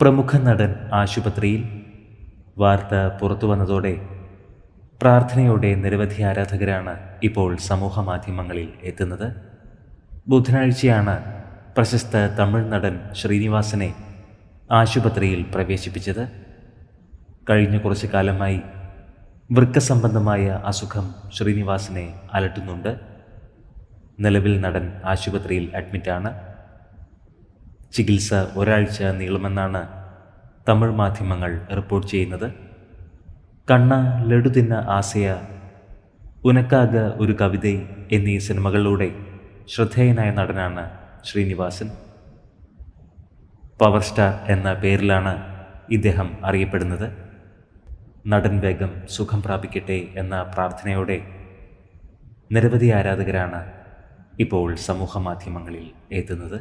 പ്രമുഖ നടൻ ആശുപത്രിയിൽ വാർത്ത പുറത്തു വന്നതോടെ പ്രാർത്ഥനയോടെ നിരവധി ആരാധകരാണ് ഇപ്പോൾ സമൂഹ മാധ്യമങ്ങളിൽ എത്തുന്നത്. ബുധനാഴ്ചയാണ് പ്രശസ്ത തമിഴ് നടൻ ശ്രീനിവാസനെ ആശുപത്രിയിൽ പ്രവേശിപ്പിച്ചത്. കഴിഞ്ഞ കുറച്ചു കാലമായി വൃക്ക സംബന്ധമായ അസുഖം ശ്രീനിവാസനെ അലട്ടുന്നുണ്ട്. നിലവിൽ നടൻ ആശുപത്രിയിൽ അഡ്മിറ്റാണ്. ചികിത്സ ഒരാഴ്ച നീളുമെന്നാണ് തമിഴ് മാധ്യമങ്ങൾ റിപ്പോർട്ട് ചെയ്യുന്നത്. കണ്ണ ലഡു തിന്ന ആസയ ഉനക്കാക ഒരു കവിത എന്നീ സിനിമകളിലൂടെ ശ്രദ്ധേയനായ നടനാണ് ശ്രീനിവാസൻ. പവർ സ്റ്റാർ എന്ന പേരിലാണ് ഇദ്ദേഹം അറിയപ്പെടുന്നത്. നടൻ വേഗം സുഖം പ്രാപിക്കട്ടെ എന്ന പ്രാർത്ഥനയോടെ നിരവധി ആരാധകരാണ് ഇപ്പോൾ സമൂഹ മാധ്യമങ്ങളിൽ എത്തുന്നത്.